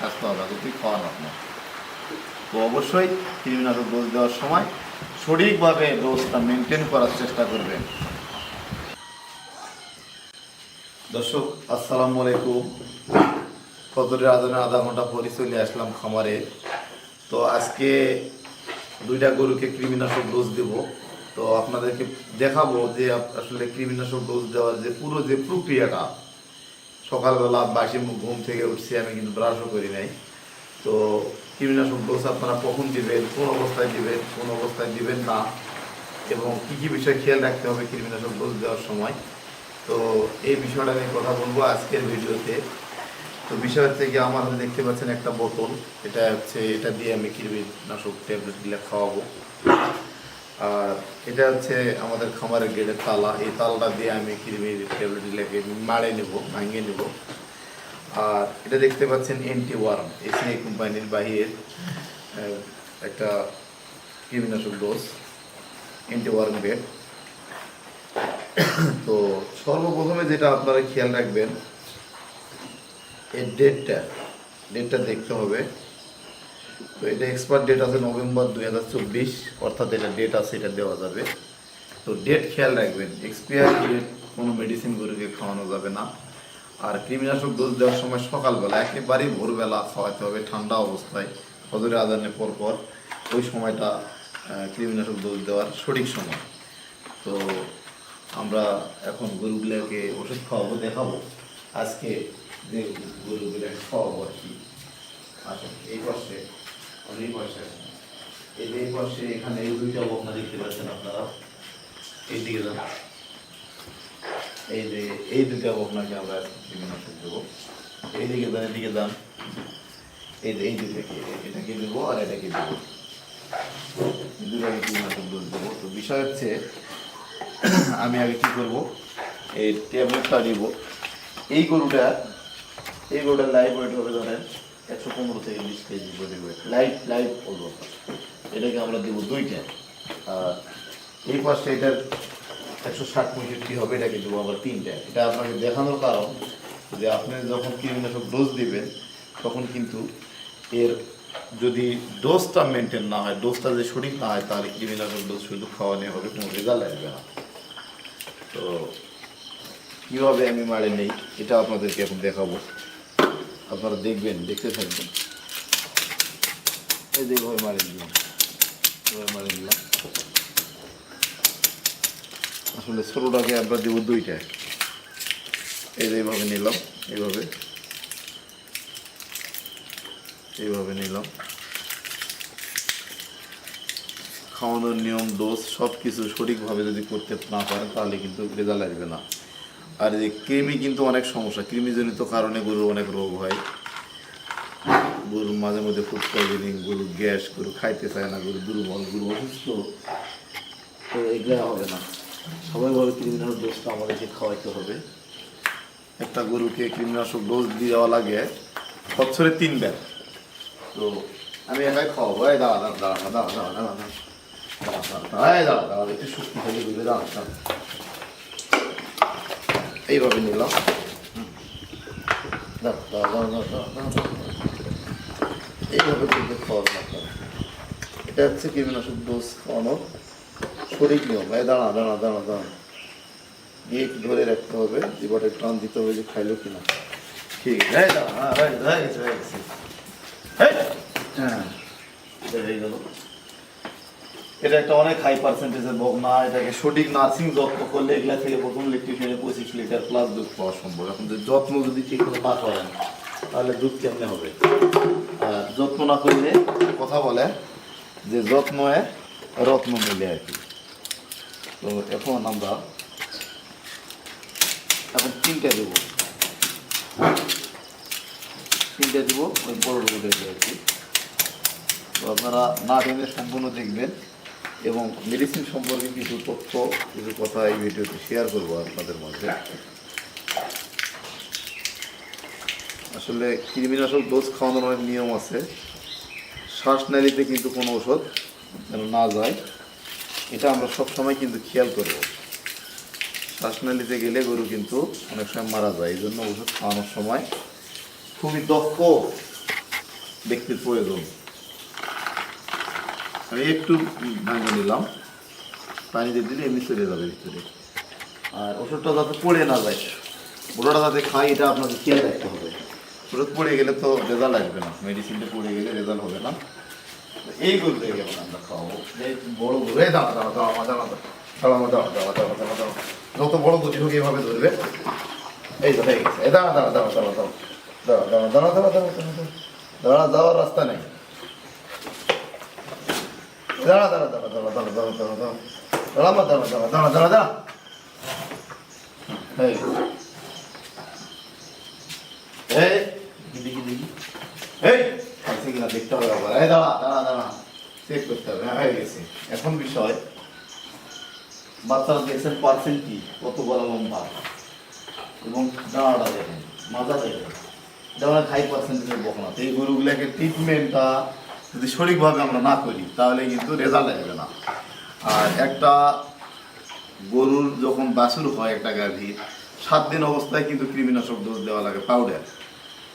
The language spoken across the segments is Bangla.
স্বাস্থ্য অবগতি খাওয়ানো আপনার তো অবশ্যই কৃমিনাশক ডোজ দেওয়ার সময় সঠিকভাবে ডোজটা মেনটেন করার চেষ্টা করবেন। দর্শক, আসসালামু আলাইকুম। ফজরের আজানে আধা ঘণ্টা পরে চলে আসলাম খামারে। তো আজকে দুইটা গরুকে কৃমিনাশক ডোজ দেব। তো আপনাদেরকে দেখাবো যে আসলে কৃমিনাশক ডোজ দেওয়ার যে পুরো যে প্রক্রিয়াটা সকালবেলা বাসি ঘুম থেকে উঠছি, আমি কিন্তু ব্রাশও করি নাই। তো কৃমিনাশক ডোজ আপনারা কখন দিবেন, কোন অবস্থায় দিবেন, কোন অবস্থায় দিবেন না, এবং কী কী বিষয় খেয়াল রাখতে হবে কৃমিনাশক ডোজ দেওয়ার সময়। তো এই বিষয়টা নিয়ে কথা বলব আজকের ভিডিওতে। তো বিষয় হচ্ছে কি আমার দেখতে পাচ্ছেন একটা বোতল, এটা হচ্ছে, এটা দিয়ে আমি কৃমিনাশক ট্যাবলেট দিলে খাওয়াবো। আর এটা হচ্ছে আমাদের খামারের গেটের তালা। এই তালাটা দিয়ে আমি কৃমির ট্যাবলেট দিলেকে মারে নেব, ভাঙিয়ে নেব। আর এটা দেখতে পাচ্ছেন এন্টি ওয়ার্ম এসিআই কোম্পানির বাহিরের একটা কৃমিনাশক ডোজ এন্টি ওয়ার্ম বেড তো সর্বপ্রথমে যেটা আপনারা খেয়াল রাখবেন এর ডেটটা ডেটটা দেখতে হবে। তো এটা এক্সপায়ার ডেট আছে নভেম্বর দুই হাজার চব্বিশ, অর্থাৎ এটা ডেট আছে, এটা দেওয়া যাবে। তো ডেট খেয়াল রাখবেন এক্সপায়ার ডেট কোনো মেডিসিন গরুকে খাওয়ানো যাবে না। আর কৃমিনাশক ডোজ দেওয়ার সময় সকালবেলা, একেবারেই ভোরবেলা খাওয়াতে হবে ঠান্ডা অবস্থায়, হজরে আদানের পর পর। ওই সময়টা কৃমিনাশক ডোজ দেওয়ার সঠিক সময়। তো আমরা এখন গরুগুলোকে ওষুধ খাওয়াবো, দেখাবো। আজকে যে গরুগুলোকে খাওয়াবো আর কি। আসুন, এই পাশে। এখানে এই দুইটা বকনা দেখতে পাচ্ছেন আপনারা। এই দিকে যান। এই যে এই দুইটা বকনাকে আমরা বিভিন্ন দেবো। এই দিকে যান এদিকে যান। এই এই দুইটাকে, এটাকে দেবো আর এটাকে দুটাকে দেবো। তো বিষয় হচ্ছে, আমি আগে কি করব? এই ট্যাবলেটটা দিব। এই গরুটা, এই গরুটার লাইভ ওয়েট হবে ধরেন একশো পনেরো থেকে বিশ KG body weight live live বলব এটাকে আমরা দেবো দুইটা। আর এই পাশে এটার একশো ষাট পঁয়ষট্টি হবে, এটাকে দেবো আবার তিনটা। এটা আপনাকে দেখানোর কারণ যে আপনি যখন কীটনাশক ডোজ দিবেন, তখন কিন্তু এর যদি ডোজটা মেনটেন না হয় ডোজটা যে সঠিক না হয় তাহলে কৃমিনাশক ডোজ শুধু খাওয়ানো হবে, কোনো রেজাল্ট আসবে না। তো, কীভাবে আমি মারে নেই, এটা আপনাদেরকে এখন দেখাবো। আপনারা দেখবেন, দেখতে থাকবেন। এই যে এইভাবে মারে দিলাম। এভাবে মারে দিলাম। আসলে ছোটোটাকে আমরা দেবো দুইটা। এই যে এইভাবে নিলাম, এইভাবে। এইভাবে নিলাম। খাওয়ানোর নিয়ম ডোজ সব কিছু সঠিকভাবে যদি করতে না পারেন, তাহলে কিন্তু রেজাল্ট আসবে না। আর এই কৃমি কিন্তু অনেক সমস্যা কৃমিজনিত কারণে গরুর অনেক রোগ হয় গরুর মাঝে মধ্যে ফুড পয়জনিং গরু গ্যাস গরু খাইতে চায় না গরু দুর্বল গরু অসুস্থ তো এগুলো হবে না সবাই বলে কৃমিনাশক ডোজটা আমাদেরকে খাওয়াইতে হবে একটা গরুকে কৃমিনাশক ডোজ দেওয়া লাগে বছরে তিনবার তো আমি একাই খাওয়াবো এই দাঁড়া দাঁড়া দাঁড়া দাঁড়া দাঁড়া দাঁড়া দাঁড়া এই দাঁড়া দাঁড়া একটু শক্তিশালী দিবে দাঁড়া দাঁড়া এইভাবে নিলাম। এইভাবে কিন্তু আপনারা এটা হচ্ছে কীটনাশক ডোজ খাওয়ানোর সঠিক নিয়ম। এই দাঁড়া দাঁড়া দাঁড়া দাঁড়া। দিয়ে ধরে রাখতে হবে জীবটা টান দিতে হবে যে খাইলো কিনা। ঠিক এই দাঁড়া হ্যাঁ হয়ে গেছে, হয়ে গেছে। হয়ে। হ্যাঁ। হয়ে গেল। এটা একটা অনেক হাই পার্সেন্টেজের বকনা এটাকে সঠিক নার্সিং যত্ন করলে এগুলা থেকে প্রথম ইলেকট্রিশিয়ানে পঁচিশ লিটার প্লাস দুধ পাওয়া সম্ভব। এখন যত্ন যদি ঠিক করে না করেন, তাহলে দুধ কেমনে হবে? আর যত্ন না করলে কথা বলে যে যত্নে রত্ন মিলে আর কি। তো এখন আমরা এখন তিনটা দেবো। তিনটা দেবো, ওই বড় রোগের আর কি। তো আপনারা না টেনে সম্পূর্ণ দেখবেন। এবং মেডিসিন সম্পর্কে কিছু তথ্য, কিছু কথা এই ভিডিওতে শেয়ার করব আপনাদের মধ্যে। আসলে কৃমিনাশক ডোজ খাওয়ানোর অনেক নিয়ম আছে। শ্বাসনালীতে কিন্তু কোনো ওষুধ যেন না যায়। এটা আমরা সব সময় কিন্তু খেয়াল করব। শ্বাসনালীতে গেলে গরু কিন্তু অনেক সময় মারা যায়। এই জন্য ওষুধ খাওয়ানোর সময় খুবই দক্ষ ব্যক্তির প্রয়োজন। আমি একটু ভাঙে নিলাম পানি দিয়ে দিলে এমনি চলে যাবে ভিতরে আর ওষুধটা যাতে পড়ে না যায় ওষুধটা যাতে খাই এটা আপনাকে খেয়াল রাখতে হবে ওষুধ পড়ে গেলে তো রেজাল্ট আসবে না মেডিসিনটা পড়ে গেলে রেজাল্ট হবে না তো এই গরুটা যেমন আমরা খাওয়াবো বড় এই দাঁড়া দাঁড়া দাঁড়া দাঁড়া দাঁড়া দাঁড়া দাঁড়া দাঁড়া দাঁড়া দাঁড়া যত বড় গতি হোক এভাবে ধরবে এই তো হয়ে গেছে দাঁড়া দাঁড়া দাঁড়া দাঁড়া দাঁড়া দাঁড়া দাঁড়া দাঁড়া দাঁড়া দাঁড়া দাঁড়া দাঁড়া যাওয়ার রাস্তা নেই দাঁড়া দাঁড়া দাঁড়া দাঁড়া দাঁড়া দাঁড়া দাঁড়া দাঁড়া দাঁড়া মা দাঁড়া দাঁড়া দাঁড়া দাঁড়া দাঁড়া এই এই দেখি দেখি এই আছে কিনা দেখতে হবে আবার এই দাঁড়া দাঁড়া দাঁড়া চেক করতে হবে হ্যাঁ হয়ে গেছে এখন বিষয় বাচ্চারা দেখছেন পার্সেন্ট কি কত বড় লম্বা এবং দাঁড়াটা দেখেন মাজা দেখেন যেমন হাই পার্সেন্টেজের বকনা তো এই গরুগুলোকে ট্রিটমেন্টটা যদি সঠিকভাবে আমরা না করি, তাহলে কিন্তু রেজাল্ট আসবে না। আর একটা গরুর যখন বাছুর হয় একটা গাভীর সাত দিন অবস্থায় কিন্তু কৃমিনাশক ডোজ দেওয়া লাগে পাউডার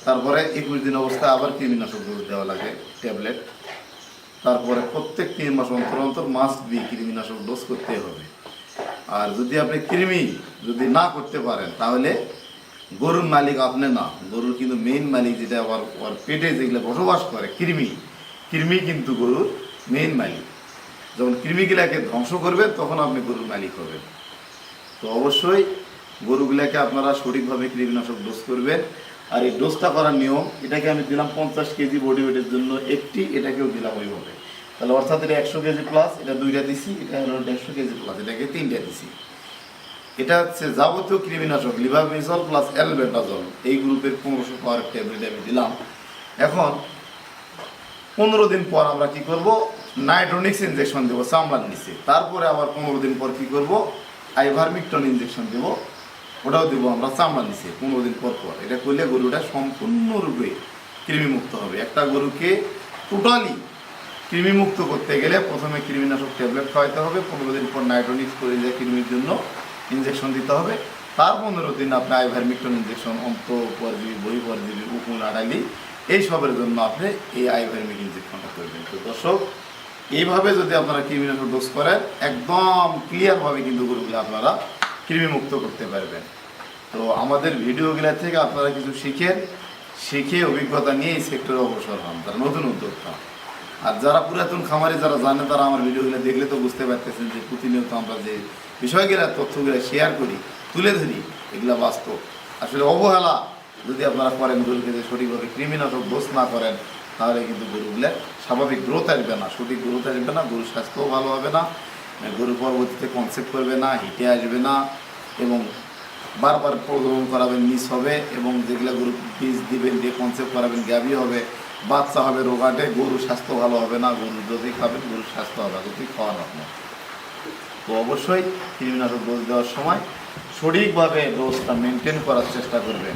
তারপরে একুশ দিন অবস্থায় আবার কৃমিনাশক ডোজ দেওয়া লাগে ট্যাবলেট তারপরে প্রত্যেক তিন মাস অন্তর অন্তর মাস্ট দিয়ে কৃমিনাশক ডোজ করতে হবে। আর যদি আপনি কৃমি যদি না করতে পারেন, তাহলে গরুর মালিক আপনি না। গরুর কিন্তু মেইন মালিক যেটা, ওর ওর পেটে যেগুলো বসবাস করে, কৃমি কৃমি কিন্তু গরুর মেইন মালিক। যখন কৃমিগুলাকে ধ্বংস করবেন তখন আপনি গরুর মালিক হবেন। তো অবশ্যই গরুগুলাকে আপনারা সঠিকভাবে কৃমিনাশক ডোজ করবেন। আর এই ডোজটা করার নিয়ম, এটাকে আমি দিলাম পঞ্চাশ কেজি বডি ওয়েটের জন্য একটি, এটাকেও দিলাম ওইভাবে। তাহলে অর্থাৎ এটা একশো কেজি প্লাস এটা দুইটা দিছি, এটা হলো দেড়শো কেজি প্লাস এটাকে তিনটা দিছি। এটা হচ্ছে যাবতীয় কৃমিনাশক লিভারমিজল প্লাস অ্যালবেন্ডাজল, এই গ্রুপের পনেরোশো পাওয়ার ট্যাবলেট আমি দিলাম। এখন পনেরো দিন পর আমরা কি করব? নাইট্রোনিক্স ইনজেকশন দেবো চামড়ার নিচে তারপরে আবার পনেরো দিন পর কি করব? আইভারমিকটন ইনজেকশন দেবো, ওটাও দেবো আমরা চামড়ার নিচে পনেরো দিন পর পর। এটা করলে গরুটা সম্পূর্ণরূপে কৃমিমুক্ত হবে। একটা গরুকে টোটালি কৃমিমুক্ত করতে গেলে প্রথমে কৃমিনাশক ট্যাবলেট খাওয়াতে হবে, পনেরো দিন পর নাইট্রোনিক্স করে যে কৃমির জন্য ইনজেকশন দিতে হবে। তার পনেরো দিন আপনি আইভারমিকটন ইনজেকশন অন্ত পরজীবী বহি পরজীবী উকুন আড়ালি এই সবের জন্য আপনি এই আইভারমিক ইনজেকশনটা করবেন তো দর্শক, এইভাবে যদি আপনারা কৃমিনাশক ডোজ করেন, একদম ক্লিয়ারভাবে কিন্তু গরুগুলো আপনারা কৃমিমুক্ত করতে পারবেন। তো আমাদের ভিডিওগুলো থেকে আপনারা কিছু শিখেন, শিখে অভিজ্ঞতা নিয়ে এই সেক্টরে অবসর হন। তারা নতুন উদ্যোক্তা। আর যারা পুরাতন খামারে, যারা জানে, তারা আমার ভিডিওগুলো দেখলে তো বুঝতে পারতেছেন যে প্রতিনিয়ত আমরা যে বিষয়গুলো, তথ্যগুলো শেয়ার করি, তুলে ধরি, এগুলো বাস্তব। আসলে অবহেলা যদি আপনারা করেন গরুকে যে সঠিকভাবে কৃমিনাশক ডোজ না করেন, তাহলে কিন্তু গরুগুলো স্বাভাবিক গ্রোথ আসবে না। সঠিক গ্রোথ আসবে না, গরুর স্বাস্থ্যও ভালো হবে না গরু পরবর্তীতে কনসেপ্ট করবে না, হিটে আসবে না এবং বারবার প্রজনন করাবেন মিস হবে এবং যেগুলো গরু বীজ দিবেন দিয়ে কনসেপ্ট করাবেন, গ্যাবি হবে, বাচ্চা হবে রোগাটে গরুর স্বাস্থ্য ভালো হবে না, গরু যদি খাবেন, গরুর স্বাস্থ্য হবে যদি খাওয়ান আপনার তো অবশ্যই কৃমিনাশক ডোজ দেওয়ার সময় সঠিকভাবে ডোজটা মেনটেন করার চেষ্টা করবেন।